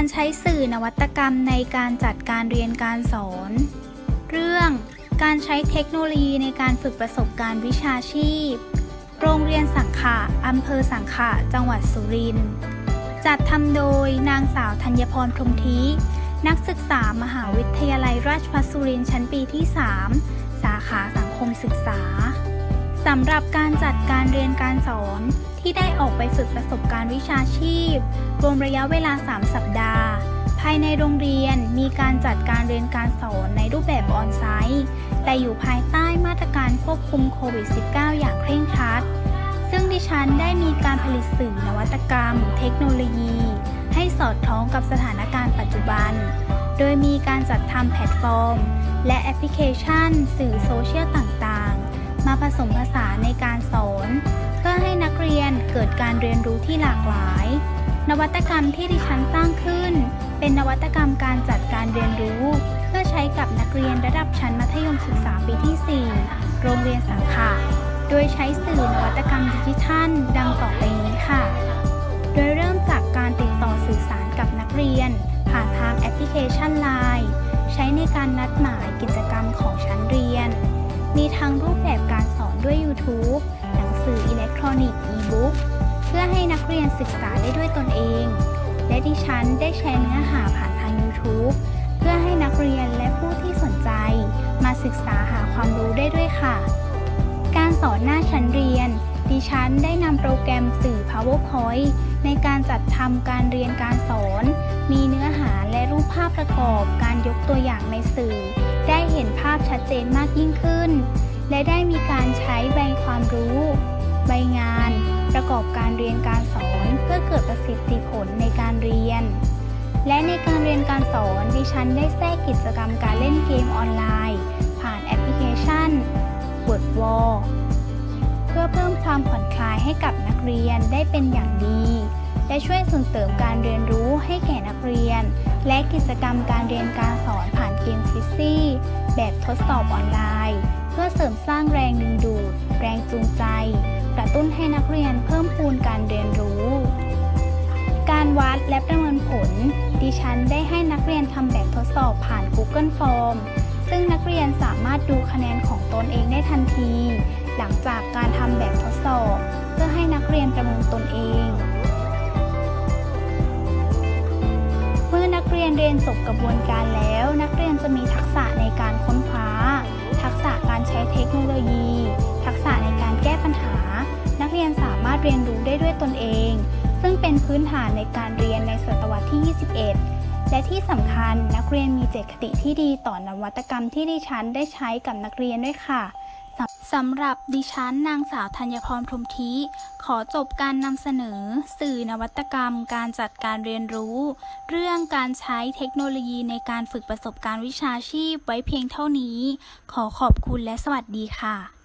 การใช้สื่อนวัตกรรมในการจัดการเรียนการสอน เรื่องการใช้เทคโนโลยีในการฝึกประสบการณ์วิชาชีพ โรงเรียนสังขะอำเภอสังขะจังหวัดสุรินทร์ จัดทำโดยนางสาวธัญพรพรมทินักศึกษามหาวิทยาลัยราชภัฏสุรินทร์ชั้นปีที่ 3 สาขาสังคมศึกษา สำหรับการจัดการเรียนการสอนที่ได้ออกไปฝึกประสบการณ์วิชาชีพ รวมระยะเวลา 3 สัปดาห์ ภายในโรงเรียนมีการจัดการเรียนการสอนในรูปแบบออนไซต์แต่อยู่ภายใต้มาตรการควบคุมโควิด -19 อย่างเคร่งครัด ซึ่งดิฉันได้มีการผลิตสื่อนวัตกรรม เทคโนโลยี ให้สอดคล้องกับสถานการณ์ปัจจุบัน โดยมีการจัดทำแพลตฟอร์ม และแอปพลิเคชัน สื่อโซเชียลต่างๆ สมผสานในการสอน เพื่อให้นักเรียนเกิดการเรียนรู้ที่หลากหลาย นวัตกรรมที่ดิฉันสร้างขึ้น เป็นนวัตกรรมการจัดการเรียนรู้ เพื่อใช้กับนักเรียนระดับชั้นมัธยมศึกษาปีที่ 4 โรงเรียนสังขะโดยใช้สื่อนวัตกรรมดิจิทัล ดังต่อไปนี้ค่ะ โดยเริ่มจากการติดต่อสื่อสารกับนักเรียน ผ่านทางแอปพลิเคชัน Line ใช้ในการนัดหมายกิจกรรมของชั้นเรียน มีทั้งรูปแบบการสอนด้วย YouTube หนังสืออิเล็กทรอนิกส์อีบุ๊กเพื่อให้นักเรียนศึกษาได้ด้วยตนเอง และดิฉันได้แชร์เนื้อหาผ่านทาง YouTube เพื่อให้นักเรียนและผู้ที่สนใจ มาศึกษาหาความรู้ได้ด้วยค่ะ การสอนหน้าชั้นเรียน ดิฉันได้นำโปรแกรมสื่อ PowerPoint ในการจัดทำการเรียนการสอน ภาพประกอบการยกตัวอย่างในสื่อ ได้เห็นภาพชัดเจนมากยิ่งขึ้น และได้มีการใช้ใบความรู้ ใบงาน ประกอบการเรียนการสอนเพื่อเกิดประสิทธิผลในการเรียน และในการเรียนการสอนดิฉันได้แทรกกิจกรรมการเล่นเกมออนไลน์ ผ่านแอปพลิเคชัน w o r d w a l เพื่อเพิ่มความผ่อนคลายให้กับนักเรียนได้เป็นอย่างดี และช่วยส่งเสริมการเรียนรู้ให้แก่นักเรียน และกิจกรรมการเรียนการสอนผ่านเกมฟิซซี่แบบทดสอบออนไลน์ เพื่อเสริมสร้างแรงดึงดูด แรงจูงใจ กระตุ้นให้นักเรียนเพิ่มพูนการเรียนรู้ การวัดและประเมินผล ดิฉันได้ให้นักเรียนทำแบบทดสอบผ่าน Google Form ซึ่งนักเรียนสามารถดูคะแนนของตนเองได้ทันที หลังจากการทำแบบทดสอบ เพื่อให้นักเรียนประเมินตนเอง ยนเรียนจบกระบวนการแล้ว นักเรียนจะมีทักษะในการค้นคว้า ทักษะการใช้เทคโนโลยี ทักษะในการแก้ปัญหา นักเรียนสามารถเรียนรู้ได้ด้วยตนเอง ซึ่งเป็นพื้นฐานในการเรียนในศตวรรษที่ 21 และที่สำคัญนักเรียนมีเจตคติที่ดีต่อนวัตกรรมที่ดิฉันได้ใช้กับนักเรียนด้วยค่ะ สำหรับดิฉันนางสาวธัญพรพรมทิ ขอจบการนำเสนอ สื่อนวัตกรรม การจัดการเรียนรู้ เรื่องการใช้เทคโนโลยีในการฝึกประสบการณ์วิชาชีพไว้เพียงเท่านี้ ขอขอบคุณและสวัสดีค่ะ